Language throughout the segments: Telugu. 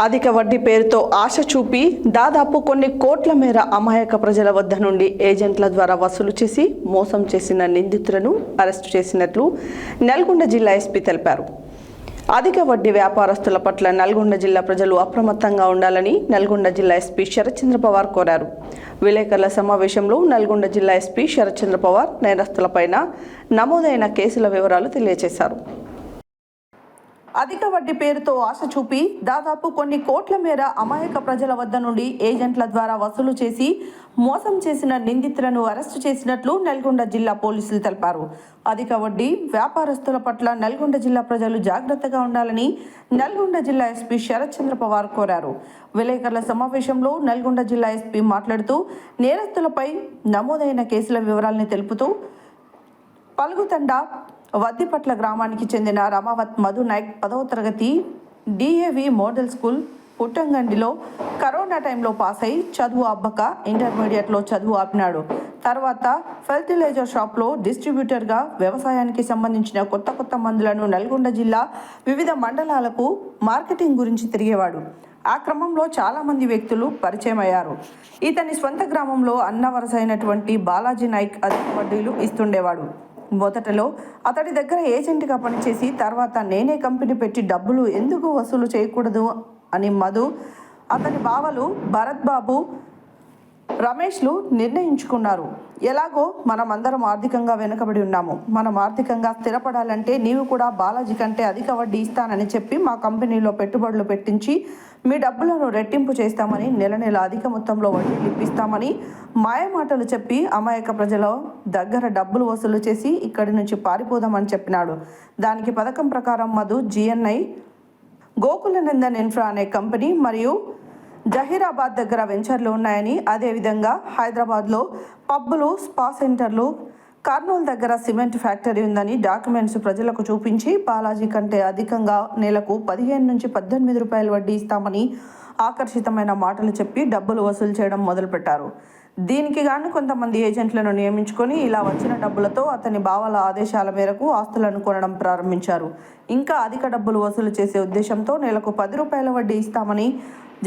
అధిక వడ్డీ పేరుతో ఆశ చూపి దాదాపు కొన్ని కోట్ల మేర అమాయక ప్రజల వద్ద నుండి ఏజెంట్ల ద్వారా వసూలు చేసి మోసం చేసిన నిందితులను అరెస్టు చేసినట్లు నల్గొండ జిల్లా ఎస్పీ తెలిపారు. అధిక వడ్డీ వ్యాపారస్తుల పట్ల నల్గొండ జిల్లా ప్రజలు అప్రమత్తంగా ఉండాలని నల్గొండ జిల్లా ఎస్పీ శరత్చంద్ర పవార్ కోరారు. విలేకరుల సమావేశంలో నల్గొండ జిల్లా ఎస్పీ శరత్చంద్ర పవార్ నేరస్తులపైన నమోదైన కేసుల వివరాలు తెలియజేశారు. అధిక వడ్డీ పేరుతో ఆశ చూపి దాదాపు కొన్ని కోట్ల మేర అమాయక ప్రజల వద్ద నుండి ఏజెంట్ల ద్వారా వసూలు చేసి మోసం చేసిన నిందితులను అరెస్టు చేసినట్లు నల్గొండ జిల్లా పోలీసులు తెలిపారు. అధిక వడ్డీ వ్యాపారస్తుల పట్ల నల్గొండ జిల్లా ప్రజలు జాగ్రత్తగా ఉండాలని నల్గొండ జిల్లా ఎస్పీ శరత్ చంద్ర పవార్ కోరారు. విలేకరుల సమావేశంలో నల్గొండ జిల్లా ఎస్పీ మాట్లాడుతూ నేరస్తులపై నమోదైన కేసుల వివరాలను తెలుపుతూ పలుగుతండ వద్దిపట్ల గ్రామానికి చెందిన రమావత్ మధు నాయక్ పదవ తరగతి డిఏవి మోడల్ స్కూల్ పుట్టంగండిలో కరోనా టైంలో పాస్ అయి చదువు అబ్బక ఇంటర్మీడియట్లో చదువు ఆపినాడు. తర్వాత ఫెర్టిలైజర్ షాప్లో డిస్ట్రిబ్యూటర్గా వ్యవసాయానికి సంబంధించిన కొత్త కొత్త మందులను నల్గొండ జిల్లా వివిధ మండలాలకు మార్కెటింగ్ గురించి తిరిగేవాడు. ఆ క్రమంలో చాలామంది వ్యక్తులు పరిచయం అయ్యారు. ఇతని స్వంత గ్రామంలో అన్నవరసైనటువంటి బాలాజీ నాయక్ అధిక వడ్డీలు ఇస్తుండేవాడు. మొదటలో అతడి దగ్గర ఏజెంట్గా పనిచేసి తర్వాత నేనే కంపెనీ పెట్టి డబ్బులు ఎందుకు వసూలు చేయకూడదు అని మధు అతని బావలు భరత్ బాబు రమేష్లు నిర్ణయించుకున్నారు. ఎలాగో మనం అందరం ఆర్థికంగా వెనుకబడి ఉన్నాము. మనం ఆర్థికంగా స్థిరపడాలంటే నీవు కూడా బాలాజీ కంటే అధిక వడ్డీ ఇస్తానని చెప్పి మా కంపెనీలో పెట్టుబడులు పెట్టించి మీ డబ్బులను రెట్టింపు చేస్తామని నెల నెల అధిక మొత్తంలో వడ్డీ ఇప్పిస్తామని మాయమాటలు చెప్పి అమాయక ప్రజల దగ్గర డబ్బులు వసూలు చేసి ఇక్కడి నుంచి పారిపోదామని చెప్పినాడు. దానికి పథకం ప్రకారం మధు జిఎన్ఐ గోకులనందన్ ఇన్ఫ్రా అనే కంపెనీ మరియు జహీరాబాద్ దగ్గర వెంచర్లు ఉన్నాయని అదేవిధంగా హైదరాబాద్లో పబ్బులు స్పా సెంటర్లు కర్నూలు దగ్గర సిమెంట్ ఫ్యాక్టరీ ఉందని డాక్యుమెంట్స్ ప్రజలకు చూపించి బాలాజీ కంటే అధికంగా నెలకు పదిహేను నుంచి పద్దెనిమిది రూపాయలు వడ్డీ ఇస్తామని ఆకర్షితమైన మాటలు చెప్పి డబ్బులు వసూలు చేయడం మొదలుపెట్టారు. దీనికి గాను కొంతమంది ఏజెంట్లను నియమించుకొని ఇలా వచ్చిన డబ్బులతో అతని భావాల ఆదేశాల మేరకు ఆస్తులను కొనడం ప్రారంభించారు. ఇంకా అధిక డబ్బులు వసూలు చేసే ఉద్దేశంతో నెలకు పది రూపాయల వడ్డీ ఇస్తామని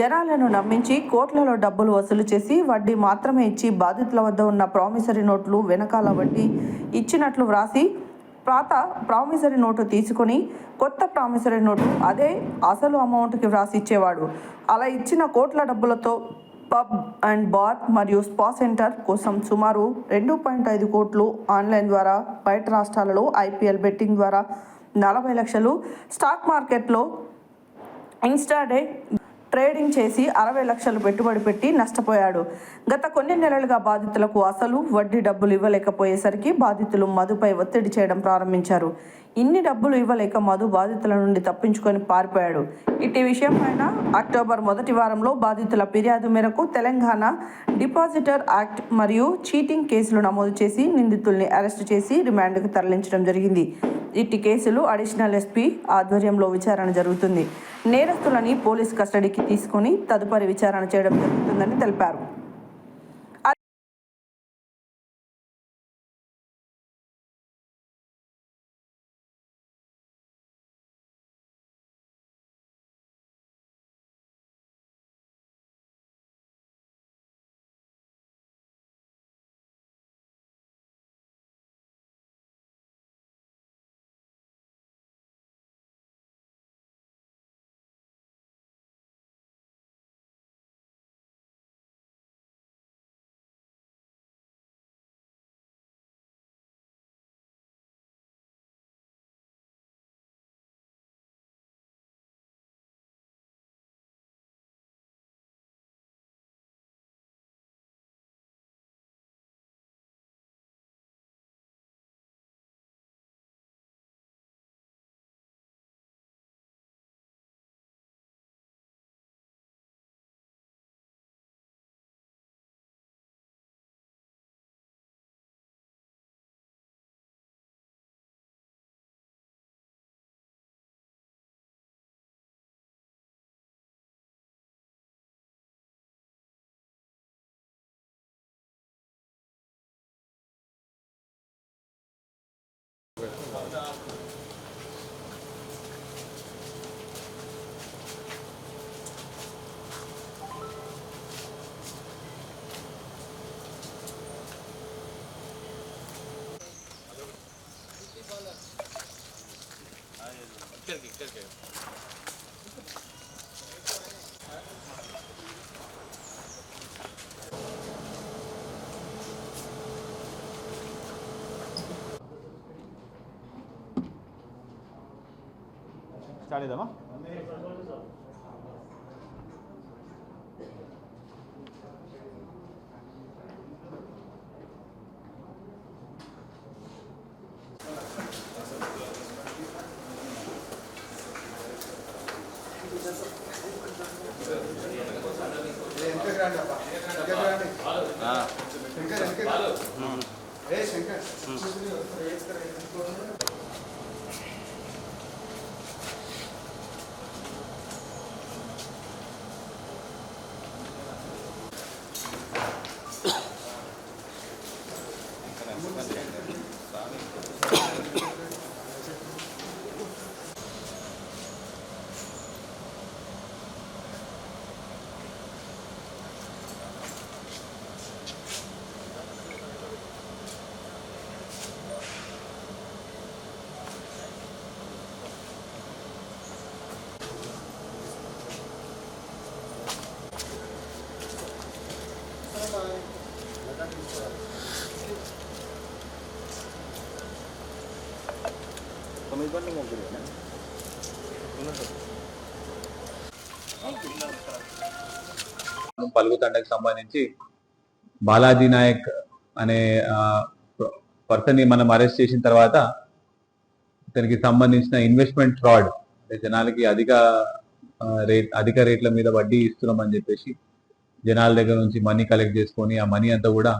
జనాలను నమ్మించి కోట్లలో డబ్బులు వసూలు చేసి వడ్డీ మాత్రమే ఇచ్చి బాధితుల వద్ద ఉన్న ప్రామిసరీ నోట్లు వెనకాల వడ్డీ ఇచ్చినట్లు వ్రాసి పాత ప్రామిసరీ నోటు తీసుకొని కొత్త ప్రామిసరీ నోటు అదే అసలు అమౌంట్కి వ్రాసి ఇచ్చేవాడు. అలా ఇచ్చిన కోట్ల డబ్బులతో పబ్ అండ్ బార్ మరియు స్పా సెంటర్ కోసం సుమారు రెండు పాయింట్ ఐదు కోట్లు ఆన్లైన్ ద్వారా బయట రాష్ట్రాలలో ఐపీఎల్ బెట్టింగ్ ద్వారా నలభై లక్షలు స్టాక్ మార్కెట్లో ఇన్స్టాడే ట్రేడింగ్ చేసి అరవై లక్షలు పెట్టుబడి పెట్టి నష్టపోయాడు. గత కొన్ని నెలలుగా బాధితులకు అసలు వడ్డీ డబ్బులు ఇవ్వలేకపోయేసరికి బాధితులు మధుపై ఒత్తిడి చేయడం ప్రారంభించారు. ఇన్ని డబ్బులు ఇవ్వలేక మధు బాధితుల నుండి తప్పించుకొని పారిపోయాడు. ఇటీ విషయం పైన అక్టోబర్ మొదటి వారంలో బాధితుల ఫిర్యాదు మేరకు తెలంగాణ డిపాజిటర్ యాక్ట్ మరియు చీటింగ్ కేసులు నమోదు చేసి నిందితుల్ని అరెస్టు చేసి రిమాండ్కు తరలించడం జరిగింది. ఇట్టి కేసులు అడిషనల్ ఎస్పీ ఆధ్వర్యంలో విచారణ జరుగుతుంది. నేరస్తులని పోలీస్ కస్టడీకి తీసుకొని తదుపరి విచారణ చేయడం జరుగుతుందని తెలిపారు. 家里的吗？చేద్దామా తొమ్మిది పనులు ముగ్గురు పలుగు తండకు సంబంధించి బాలాజీ నాయక్ అనే పర్సన్ని మనం అరెస్ట్ చేసిన తర్వాత ఇతనికి సంబంధించిన ఇన్వెస్ట్మెంట్ ఫ్రాడ్ అంటే జనాలకి అధిక రేట్ అధిక రేట్ల మీద వడ్డీ ఇస్తున్నామని చెప్పేసి జనాల దగ్గర నుంచి మనీ కలెక్ట్ చేసుకొని ఆ మనీ అంతా కూడా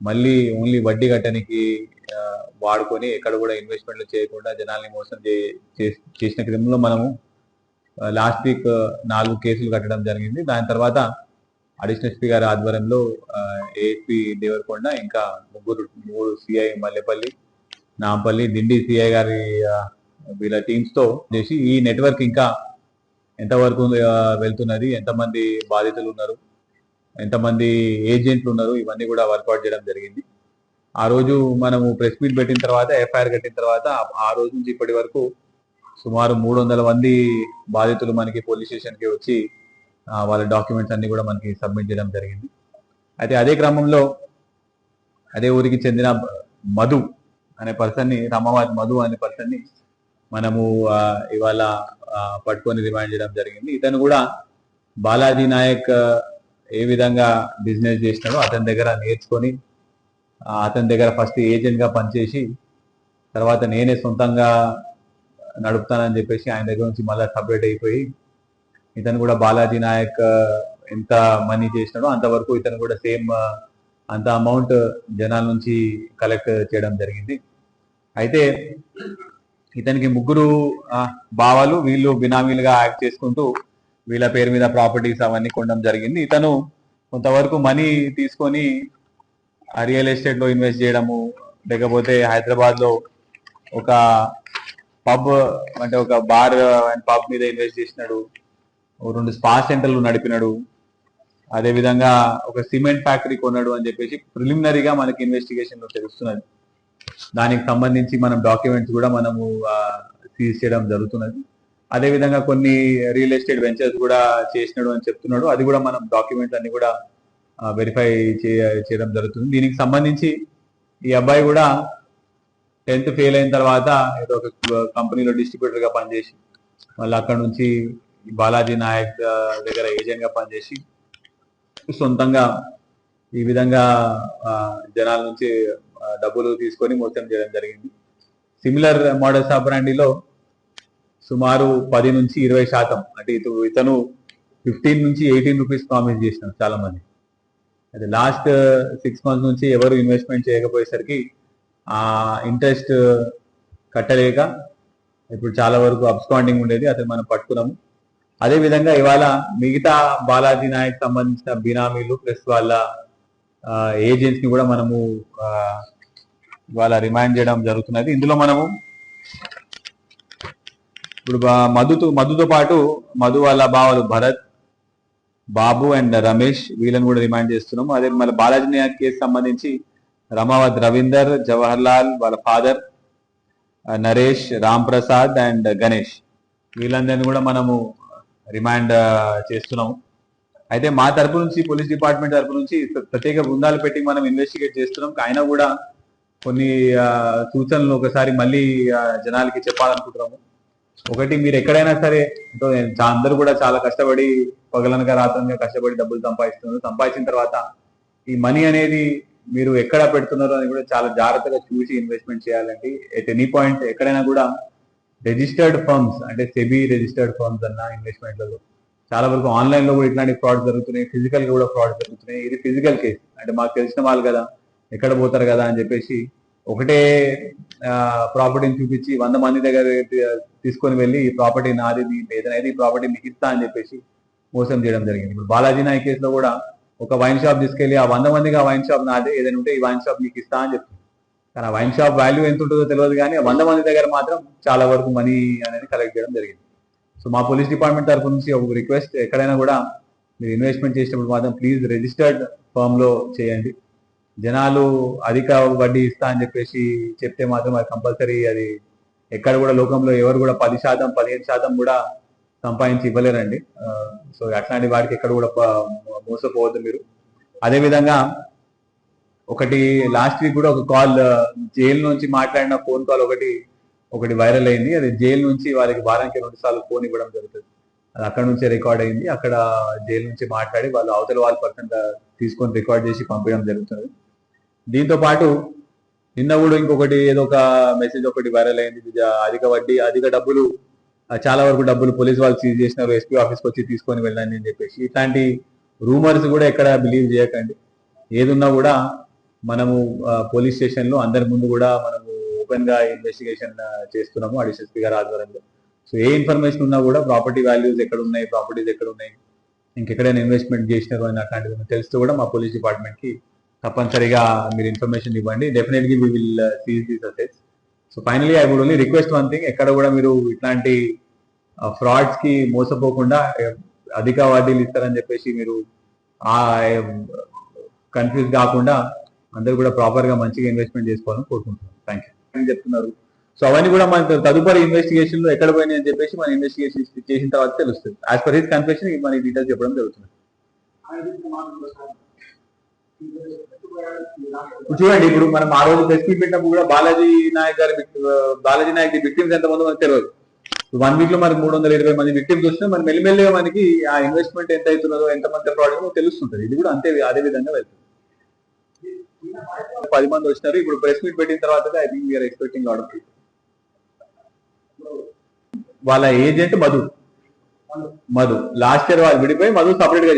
మళ్ళీ ఓన్లీ వడ్డీ కట్టడానికి వాడుకొని ఎక్కడ కూడా ఇన్వెస్ట్మెంట్లు చేయకుండా జనాల్ని మోసం చే- చేసిన క్రమంలో మనము లాస్ట్ వీక్ నాలుగు కేసులు కట్టడం జరిగింది. దాని తర్వాత అడిషనల్ ఎస్పీ గారి ఆధ్వర్యంలో ఏపీ దేవరకొండ ఇంకా ముగ్గురు మూడు సిఐ మల్లెపల్లి నాంపల్లి దిండి సిఐ గారి వీళ్ళ టీమ్స్తో చేసి ఈ నెట్వర్క్ ఇంకా ఎంతవరకు వెళ్తున్నది ఎంతమంది బాధితులు ఉన్నారు ఎంతమంది ఏజెంట్లు ఉన్నారు ఇవన్నీ కూడా వర్కౌట్ చేయడం జరిగింది. ఆ రోజు మనము ప్రెస్ మీట్ పెట్టిన తర్వాత ఎఫ్ఐఆర్ కట్టిన తర్వాత ఆ- రోజు నుంచి ఇప్పటి వరకు సుమారు మూడు వందల మంది బాధితులు మనకి పోలీస్ స్టేషన్కి వచ్చి వాళ్ళ డాక్యుమెంట్స్ అన్ని కూడా మనకి సబ్మిట్ చేయడం జరిగింది. అయితే అదే క్రమంలో అదే ఊరికి చెందిన మధు అనే పర్సన్ని ని మధు అనే పర్సన్ని మనము ఇవాళ పట్టుకొని రిమాండ్ చేయడం జరిగింది. ఇతను కూడా బాలాజీ నాయక్ ఏ విధంగా బిజినెస్ చేసినాడో అతని దగ్గర నేర్చుకొని అతని దగ్గర ఫస్ట్ ఏజెంట్గా పనిచేసి తర్వాత నేనే సొంతంగా నడుపుతానని చెప్పేసి ఆయన దగ్గర నుంచి మళ్ళీ సపరేట్ అయిపోయి ఇతను కూడా బాలాజీ నాయక్ ఎంత మనీ చేసినాడో అంతవరకు ఇతను కూడా సేమ్ అంత అమౌంట్ జనాల నుంచి కలెక్ట్ చేయడం జరిగింది. అయితే ఇతనికి ముగ్గురు బావాలు వీళ్ళు బినామీలుగా యాక్ట్ చేసుకుంటూ వీళ్ళ పేరు మీద ప్రాపర్టీస్ అవన్నీ కొనడం జరిగింది. ఇతను కొంతవరకు మనీ తీసుకొని రియల్ ఎస్టేట్లో ఇన్వెస్ట్ చేయడము లేకపోతే హైదరాబాద్లో ఒక పబ్ అంటే ఒక బార్ అండ్ పబ్ మీద ఇన్వెస్ట్ చేసినాడు. ఓ రెండు స్పా సెంటర్లు నడిపినాడు. అదే విధంగా ఒక సిమెంట్ ఫ్యాక్టరీ కొన్నాడు అని చెప్పేసి ప్రిలిమినరీగా మనకి ఇన్వెస్టిగేషన్లో తెలుస్తున్నది. దానికి సంబంధించి మనం డాక్యుమెంట్స్ కూడా మనము సీజ్ చేయడం జరుగుతున్నది. అదే విధంగా కొన్ని రియల్ ఎస్టేట్ వెంచర్స్ కూడా చేసినాడు అని చెప్తున్నాడు. అది కూడా మనం డాక్యుమెంట్స్ అన్ని కూడా వెరిఫై చేయడం జరుగుతుంది. దీనికి సంబంధించి ఈ అబ్బాయి కూడా టెన్త్ ఫెయిల్ అయిన తర్వాత ఏదో ఒక కంపెనీలో డిస్ట్రిబ్యూటర్గా పనిచేసి మళ్ళీ అక్కడ నుంచి బాలాజీ నాయక్ దగ్గర ఏజెంట్గా పనిచేసి సొంతంగా ఈ విధంగా జనాల నుంచి డబ్బులు తీసుకొని మోసం చేయడం జరిగింది. సిమిలర్ మోడల్స్ ఆఫ్ బ్రాండీలో సుమారు పది నుంచి ఇరవై శాతం. అంటే ఇతను ఇతను ఫిఫ్టీన్ నుంచి ఎయిటీన్ రూపీస్ ప్రామిస్ చేసినారు చాలా మంది అయితే లాస్ట్ సిక్స్ మంత్స్ నుంచి ఎవరు ఇన్వెస్ట్మెంట్ చేయకపోయేసరికి ఆ ఇంట్రెస్ట్ కట్టలేక ఇప్పుడు చాలా వరకు అబ్స్కాండింగ్ ఉండేది అతను మనం పట్టుకున్నాము. అదే విధంగా ఇవాళ మిగతా బాలాజీ నాయక్ సంబంధించిన బినామీలు ప్లస్ వాళ్ళ ఏజెంట్స్ని కూడా మనము ఇవాళ రిమైండ్ చేయడం జరుగుతున్నది. ఇందులో మనము ఇప్పుడు మధుతో మధుతో పాటు మధు వాళ్ళ బావలు భరత్ బాబు అండ్ రమేష్ వీళ్ళని కూడా రిమాండ్ చేస్తున్నాము అదే మళ్ళీ బాలాజీ కేసు సంబంధించి రమావత్ రవీందర్ జవహర్ లాల్ వాళ్ళ ఫాదర్ నరేష్ రామ్ ప్రసాద్ అండ్ గణేష్ వీళ్ళందరినీ కూడా మనము రిమాండ్ చేస్తున్నాము. అయితే మా తరపు నుంచి పోలీస్ డిపార్ట్మెంట్ తరపు నుంచి ప్రత్యేక బృందాలు పెట్టి మనం ఇన్వెస్టిగేట్ చేస్తున్నాం. అయినా కూడా కొన్ని సూచనలు ఒకసారి మళ్ళీ జనాలకి చెప్పాలనుకుంటున్నాము. ఒకటి మీరు ఎక్కడైనా సరే అందరూ కూడా చాలా కష్టపడి పగలనక రాత్రంగా కష్టపడి డబ్బులు సంపాదిస్తున్నారు. సంపాదించిన తర్వాత ఈ మనీ అనేది మీరు ఎక్కడ పెడుతున్నారు అని కూడా చాలా జాగ్రత్తగా చూసి ఇన్వెస్ట్మెంట్ చేయాలండి. ఎట్ ఎనీ పాయింట్ ఎక్కడైనా కూడా రిజిస్టర్డ్ ఫర్మ్స్ అంటే సెబీ రిజిస్టర్డ్ ఫర్మ్స్ అన్న ఇన్వెస్ట్మెంట్లలో చాలా వరకు ఆన్లైన్లో కూడా ఇట్లాంటి ఫ్రాడ్ జరుగుతున్నాయి. ఫిజికల్ కూడా ఫ్రాడ్ జరుగుతున్నాయి. ఇది ఫిజికల్ కేసు అంటే మాకు తెలిసిన వాళ్ళు కదా ఎక్కడ పోతారు కదా అని చెప్పేసి ఒకటే ప్రాపర్టీని చూపించి వంద మంది దగ్గర తీసుకొని వెళ్ళి ఈ ప్రాపర్టీ నాది ఏదైనా ఈ ప్రాపర్టీ మీకు ఇస్తా అని చెప్పేసి మోసం చేయడం జరిగింది. ఇప్పుడు బాలాజీ నాయక్ కేసులో కూడా ఒక వైన్ షాప్ తీసుకెళ్ళి ఆ వంద మందిగా వైన్ షాప్ నాదే ఏదైనా ఉంటే ఈ వైన్ షాప్ మీకు ఇస్తా అని చెప్తుంది కానీ ఆ వైన్ షాప్ వాల్యూ ఎంత ఉంటుందో తెలియదు కానీ వంద మంది దగ్గర మాత్రం చాలా వరకు మనీ అనేది కలెక్ట్ చేయడం జరిగింది. సో మా పోలీస్ డిపార్ట్మెంట్ తరఫు నుంచి ఒక రిక్వెస్ట్ ఎక్కడైనా కూడా మీరు ఇన్వెస్ట్మెంట్ చేసినప్పుడు మాత్రం ప్లీజ్ రిజిస్టర్డ్ ఫర్మ్లో చేయండి. జనాలు అధిక వడ్డీ ఇస్తా అని చెప్పేసి చెప్తే మాత్రం అది కంపల్సరీ అది ఎక్కడ కూడా లోకంలో ఎవరు కూడా పది శాతం పదిహేను శాతం కూడా సంపాదించి ఇవ్వలేరండి. సో అట్లాంటి వాటికి ఎక్కడ కూడా మోసపోవద్దు మీరు. అదే విధంగా ఒకటి లాస్ట్ వీక్ కూడా ఒక కాల్ జైలు నుంచి మాట్లాడిన ఫోన్ కాల్ ఒకటి ఒకటి వైరల్ అయింది. అది జైలు నుంచి వాళ్ళకి వారానికి రెండు సార్లు ఫోన్ ఇవ్వడం జరుగుతుంది. అది అక్కడ నుంచే రికార్డ్ అయింది. అక్కడ జైలు నుంచి మాట్లాడి వాళ్ళు అవతల వాళ్ళ పర్సన్ తీసుకొని రికార్డ్ చేసి పంపించడం జరుగుతుంది. దీంతో పాటు నిన్న కూడా ఇంకొకటి ఏదో ఒక మెసేజ్ ఒకటి వైరల్ అయింది. అధిక వడ్డీ అధిక డబ్బులు చాలా వరకు డబ్బులు పోలీస్ వాళ్ళు సీజ్ చేసినారు. ఎస్పీ ఆఫీస్కి వచ్చి తీసుకొని వెళ్ళండి అని చెప్పేసి. ఇట్లాంటి రూమర్స్ కూడా ఎక్కడ బిలీవ్ చేయకండి. ఏదున్నా కూడా మనము పోలీస్ స్టేషన్లో అందరి ముందు కూడా మనము ఓపెన్గా ఇన్వెస్టిగేషన్ చేస్తున్నాము. అడిషనల్ గారి ఆధ్వర్యంలో. సో ఏ ఇన్ఫర్మేషన్ ఉన్నా కూడా ప్రాపర్టీ వాల్యూస్ ఎక్కడ ఉన్నాయి ప్రాపర్టీస్ ఎక్కడ ఉన్నాయి ఇంకెక్కడైనా ఇన్వెస్ట్మెంట్ చేసినారు అని అట్లాంటివి తెలిస్తే కూడా మా పోలీస్ డిపార్ట్మెంట్కి తప్పనిసరిగా మీరు ఇన్ఫర్మేషన్ ఇవ్వండి. Definitely we will seize these assets so finally I would only request one thing ఎక్కడ కూడా మీరు ఇట్లాంటి uh, ఫ్రాడ్స్కి మోసపోకుండా అధిక వడ్డీలు ఇస్తారని చెప్పేసి మీరు ఆ కన్ఫ్యూజ్ కాకుండా అందరూ కూడా ప్రాపర్గా మంచిగా ఇన్వెస్ట్మెంట్ చేసుకోవాలని కోరుకుంటున్నాను థ్యాంక్ యూ చెప్తున్నారు? సో అవన్నీ కూడా మన తదుపరి ఇన్వెస్టిగేషన్లో ఎక్కడ పోయినాయి అని చెప్పేసి మన ఇన్వెస్టిగేషన్ చేసిన తర్వాత తెలుస్తుంది. యాజ్ పర్ హిస్ కన్ఫెషన్ మనకి డీటెయిల్స్ చెప్పడం జరుగుతుంది. చూడండి ఇప్పుడు మనం ఆ రోజు ప్రెస్ మీట్ పెట్టినప్పుడు కూడా బాలాజీ నాయక్ గారి బాలాజీ నాయక్ విక్టిమ్స్ ఎంతమంది మనకు తెలియదు. వన్ వీక్లో మనకి మూడు వందల ఇరవై మంది విక్టిమ్స్ వస్తే మన మెల్లిమెల్లిగా మనకి ఆ ఇన్వెస్ట్మెంట్ ఎంత అవుతున్నదో ఎంత మంది ప్రాడక్ట్ తెలుస్తుంటది. ఇది కూడా అంతే అదే విధంగా వెళ్తుంది. పది మంది వచ్చినారు. ఇప్పుడు ప్రెస్ మీట్ పెట్టిన తర్వాత I think we're expecting order వాళ్ళ agent Madhu. Madhu. Last year వాళ్ళు విడిపోయి మధు సపరేట్గా